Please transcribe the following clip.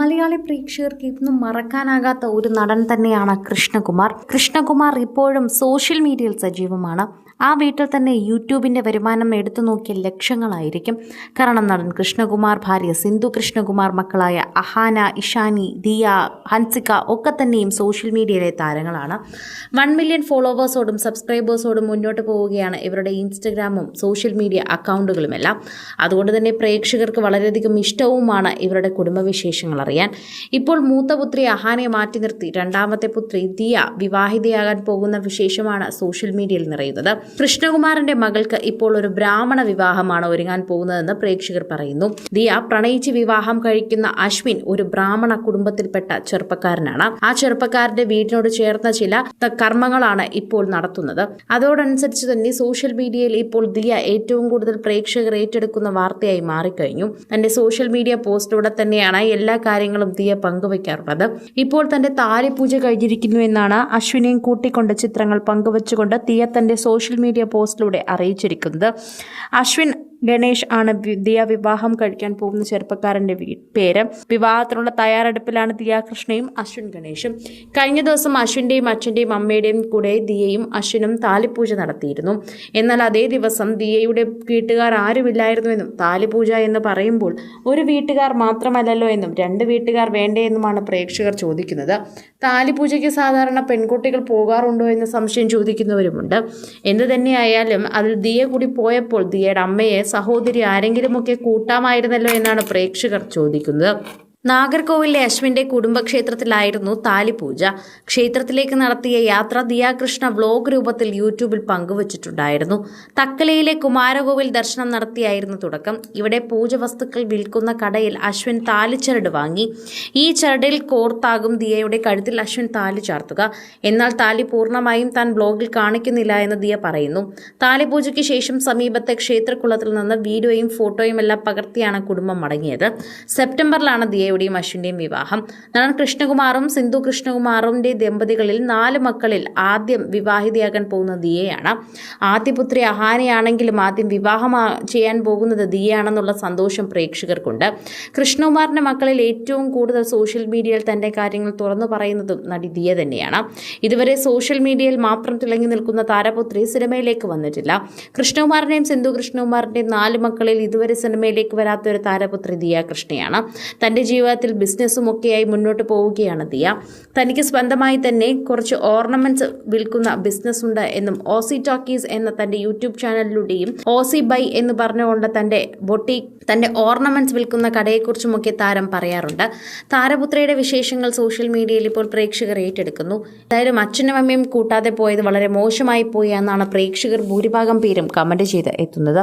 മലയാളി പ്രേക്ഷകർക്ക് ഇന്നും മറക്കാനാകാത്ത ഒരു നടൻ തന്നെയാണ് കൃഷ്ണകുമാർ. കൃഷ്ണകുമാർ ഇപ്പോഴും സോഷ്യൽ മീഡിയയിൽ സജീവമാണ്. ആ വീട്ടിൽ തന്നെ യൂട്യൂബിന്റെ വരുമാനം എടുത്തു നോക്കിയ ലക്ഷങ്ങളായിരിക്കും. കാരണം നടൻ കൃഷ്ണകുമാർ ഭാര്യ സിന്ധു കൃഷ്ണകുമാർ മക്കളായ അഹാന ഇഷാനി ദിയ ഹൻസിക ഒക്കെ തന്നെയും സോഷ്യൽ മീഡിയയിലെ താരങ്ങളാണ്. വൺ മില്യൺ ഫോളോവേഴ്സോടും സബ്സ്ക്രൈബേഴ്സോടും മുന്നോട്ട് പോവുകയാണ് ഇവരുടെ ഇൻസ്റ്റഗ്രാമും സോഷ്യൽ മീഡിയ അക്കൗണ്ടുകളുമെല്ലാം. അതുകൊണ്ട് തന്നെ പ്രേക്ഷകർക്ക് വളരെയധികം ഇഷ്ടവുമാണ് ഇവരുടെ കുടുംബവിശേഷങ്ങൾ അറിയാൻ. ഇപ്പോൾ മൂത്ത പുത്രി അഹാനെ മാറ്റി നിർത്തി. രണ്ടാമത്തെ പുത്രി ദിയ വിവാഹിതയാകാൻ പോകുന്ന വിശേഷമാണ് സോഷ്യൽ മീഡിയയിൽ നിറയുന്നത്. കൃഷ്ണകുമാറിന്റെ മകൾക്ക് ഇപ്പോൾ ഒരു ബ്രാഹ്മണ വിവാഹമാണ് ഒരുങ്ങാൻ പോകുന്നതെന്ന് പ്രേക്ഷകർ പറയുന്നു. ദിയ പ്രണയിച്ച് വിവാഹം കഴിക്കുന്ന അശ്വിൻ ഒരു ബ്രാഹ്മണ കുടുംബത്തിൽപ്പെട്ട ചെറുപ്പക്കാരനാണ്. ആ ചെറുപ്പക്കാരന്റെ വീടിനോട് ചേർന്ന ചില കർമ്മങ്ങളാണ് ഇപ്പോൾ നടത്തുന്നത്. അതോടനുസരിച്ച് തന്നെ സോഷ്യൽ മീഡിയയിൽ ഇപ്പോൾ ദിയ ഏറ്റവും കൂടുതൽ പ്രേക്ഷകർ ഏറ്റെടുക്കുന്ന വാർത്തയായി മാറിക്കഴിഞ്ഞു. തന്റെ സോഷ്യൽ മീഡിയ പോസ്റ്റിലൂടെ തന്നെയാണ് എല്ലാ ദിയ പങ്കുവയ്ക്കാറുള്ളത്. ഇപ്പോൾ തന്റെ താലിപൂജ കഴിഞ്ഞിരിക്കുന്നു എന്നാണ് അശ്വിനെയും കൂട്ടിക്കൊണ്ട ചിത്രങ്ങൾ പങ്കുവച്ചുകൊണ്ട് ദിയ തന്റെ സോഷ്യൽ മീഡിയ പോസ്റ്റിലൂടെ അറിയിച്ചിരിക്കുന്നത്. അശ്വിൻ ഗണേഷ് ആണ് ദിയ വിവാഹം കഴിക്കാൻ പോകുന്ന ചെറുപ്പക്കാരന്റെ പേര്. വിവാഹത്തിനുള്ള തയ്യാറെടുപ്പിലാണ് ദിയ കൃഷ്ണയും അശ്വിൻ ഗണേഷും. കഴിഞ്ഞ ദിവസം അശ്വിന്റെയും അച്ഛന്റെയും അമ്മയുടെയും കൂടെ ദിയയും അശ്വിനും താലിപൂജ നടത്തിയിരുന്നു. എന്നാൽ അതേ ദിവസം ദിയയുടെ വീട്ടുകാർ ആരുമില്ലായിരുന്നുവെന്നും താലിപൂജ എന്ന് പറയുമ്പോൾ ഒരു വീട്ടുകാർ മാത്രമല്ലല്ലോ എന്നും രണ്ട് വീട്ടുകാർ വേണ്ടേ എന്നുമാണ് പ്രേക്ഷകർ ചോദിക്കുന്നത്. താലിപൂജയ്ക്ക് സാധാരണ പെൺകുട്ടികൾ പോകാറുണ്ടോ എന്ന് സംശയം ചോദിക്കുന്നവരുമുണ്ട്. എന്ത് തന്നെയായാലും അതിൽ ദിയ കൂടി പോയപ്പോൾ ദിയയുടെ അമ്മയെ സഹോദരി ആരെങ്കിലുമൊക്കെ കൂട്ടാമായിരുന്നല്ലോ എന്നാണ് പ്രേക്ഷകർ ചോദിക്കുന്നത്. നാഗർകോവിലെ അശ്വിന്റെ കുടുംബക്ഷേത്രത്തിലായിരുന്നു താലിപൂജ. ക്ഷേത്രത്തിലേക്ക് നടത്തിയ യാത്ര ദിയാകൃഷ്ണ വ്ലോഗ് രൂപത്തിൽ യൂട്യൂബിൽ പങ്കുവച്ചിട്ടുണ്ടായിരുന്നു. തക്കലയിലെ കുമാരകോവിൽ ദർശനം നടത്തിയായിരുന്നു തുടക്കം. ഇവിടെ പൂജ വസ്തുക്കൾ വിൽക്കുന്ന കടയിൽ അശ്വിൻ താലിച്ചരട് വാങ്ങി. ഈ ചരടിൽ കോർത്താകും ദിയയുടെ കഴുത്തിൽ അശ്വിൻ താലി ചാർത്തുക. എന്നാൽ താലി പൂർണമായും താൻ ബ്ലോഗിൽ കാണിക്കുന്നില്ല എന്ന് ദിയ പറയുന്നു. താലിപൂജയ്ക്ക് ശേഷം സമീപത്തെ ക്ഷേത്രക്കുളത്തിൽ നിന്ന് വീഡിയോയും ഫോട്ടോയും എല്ലാം പകർത്തിയാണ് കുടുംബം മടങ്ങിയത്. സെപ്റ്റംബറിലാണ് ദിയയുടെയും അശ്വിന്റെയും വിവാഹം. നടൻ കൃഷ്ണകുമാറും സിന്ധു കൃഷ്ണകുമാറിന്റെ ദമ്പതികളിൽ നാല് മക്കളിൽ ആദ്യം വിവാഹിതയാകാൻ പോകുന്ന ദിയയാണ്. ആദ്യപുത്രി അഹാനയാണെങ്കിലും ആദ്യം വിവാഹം ചെയ്യാൻ പോകുന്നത് ദിയയാണെന്നുള്ള സന്തോഷം പ്രേക്ഷകർക്കുണ്ട്. കൃഷ്ണകുമാറിന്റെ മക്കളിൽ ഏറ്റവും കൂടുതൽ സോഷ്യൽ മീഡിയയിൽ തന്റെ കാര്യങ്ങൾ തുറന്നു പറയുന്നതും നടി ദിയ തന്നെയാണ്. ഇതുവരെ സോഷ്യൽ മീഡിയയിൽ മാത്രം തിളങ്ങി നിൽക്കുന്ന താരപുത്രി സിനിമയിലേക്ക് വന്നിട്ടില്ല. കൃഷ്ണകുമാറിന്റെയും സിന്ധു കൃഷ്ണകുമാറിന്റെയും നാല് മക്കളിൽ ഇതുവരെ സിനിമയിലേക്ക് വരാത്ത ഒരു താരപുത്രി ദിയ കൃഷ്ണയാണ്. തന്റെ ജീവിതത്തിൽ ബിസിനസ്സും ഒക്കെയായി മുന്നോട്ട് പോവുകയാണ് ദിയ. തനിക്ക് സ്വന്തമായി തന്നെ കുറച്ച് ഓർണമെന്റ്സ് വിൽക്കുന്ന ബിസിനസ് ഉണ്ട് എന്നും ഓസി ടോക്കീസ് എന്ന തന്റെ യൂട്യൂബ് ചാനലിലൂടെയും ഓസി ബൈ എന്ന് പറഞ്ഞുകൊണ്ട് തന്റെ ബൊട്ടീക് തന്റെ ഓർണമെന്റ്സ് വിൽക്കുന്ന കടയെക്കുറിച്ചുമൊക്കെ താരം പറയാറുണ്ട്. താരപുത്രയുടെ വിശേഷങ്ങൾ സോഷ്യൽ മീഡിയയിൽ ഇപ്പോൾ പ്രേക്ഷകർ ഏറ്റെടുക്കുന്നു. എന്തായാലും അച്ഛനും അമ്മയും കൂട്ടാതെ പോയത് വളരെ മോശമായി പോയി എന്നാണ് പ്രേക്ഷകർ ഭൂരിഭാഗം പേരും കമന്റ് ചെയ്ത് എത്തുന്നത്.